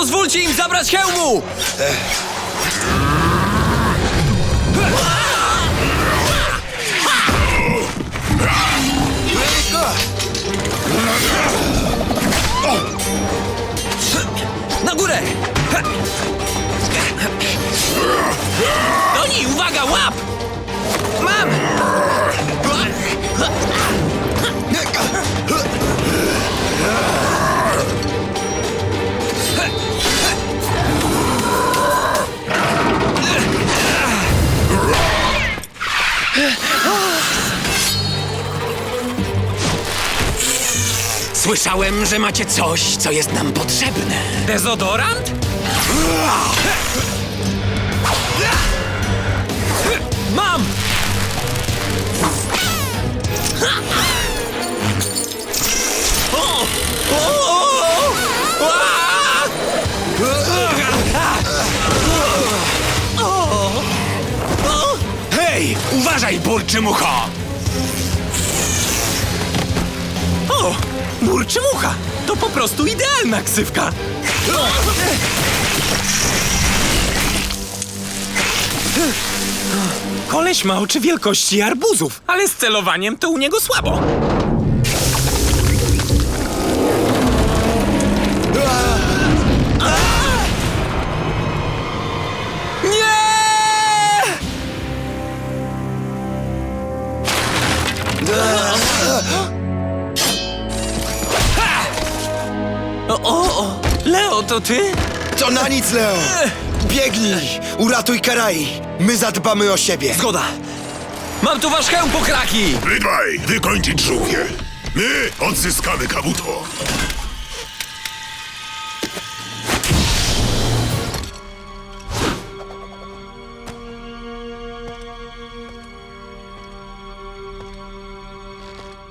pozwólcie im zabrać hełmu! Na górę! Słyszałem, że macie coś, co jest nam potrzebne. Dezodorant? Mam! Hej, uważaj, burczy mucho! O! Burczy mucha! To po prostu idealna ksywka! Koleś ma oczy wielkości arbuzów, ale z celowaniem to u niego słabo. O, o, o! Leo, to ty? To na nic, Leo! Biegnij! Uratuj Karai! My zadbamy o siebie! Zgoda! Mam tu wasz hełm, pokraki! Wy dwaj, wykończyć żółwie. My odzyskamy Kabuto.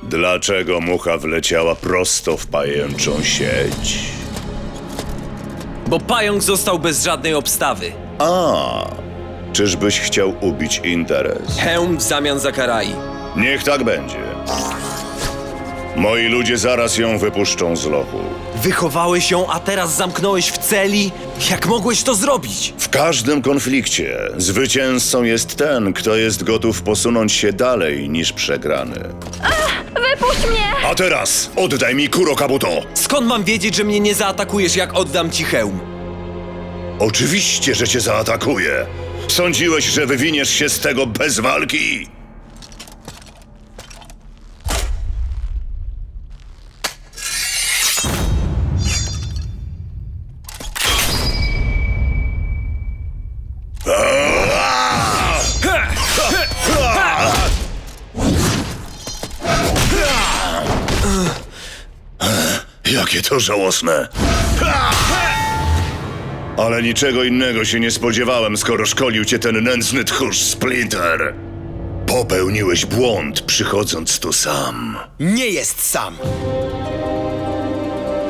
Dlaczego mucha wleciała prosto w pajęczą sieć? Bo pająk został bez żadnej obstawy. A, czyżbyś chciał ubić interes? Hełm w zamian za Karai. Niech tak będzie. Moi ludzie zaraz ją wypuszczą z lochu. Wychowałeś ją, a teraz zamknąłeś w celi? Jak mogłeś to zrobić? W każdym konflikcie zwycięzcą jest ten, kto jest gotów posunąć się dalej niż przegrany. Wypuść mnie! A teraz oddaj mi Kuro Kabuto! Skąd mam wiedzieć, że mnie nie zaatakujesz, jak oddam ci hełm? Oczywiście, że cię zaatakuję. Sądziłeś, że wywiniesz się z tego bez walki? Jakie to żałosne. Ale niczego innego się nie spodziewałem, skoro szkolił cię ten nędzny tchórz Splinter. Popełniłeś błąd, przychodząc tu sam. Nie jest sam!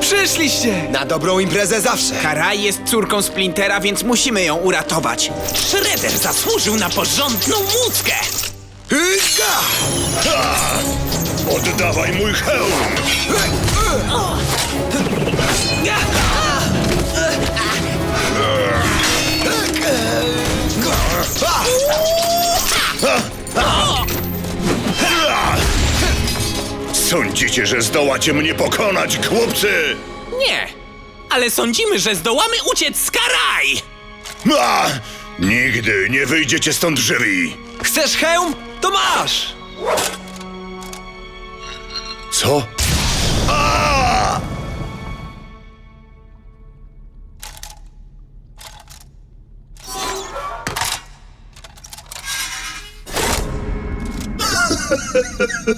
Przyszliście! Na dobrą imprezę zawsze! Karaj jest córką Splintera, więc musimy ją uratować. Shredder zasłużył na porządną łódkę! Hyga! Oddawaj mój hełm! Sądzicie, że zdołacie mnie pokonać, chłopcy? Nie, ale sądzimy, że zdołamy uciec z Karaj! A! Nigdy nie wyjdziecie stąd żywi! Chcesz hełm? To masz! Co? A!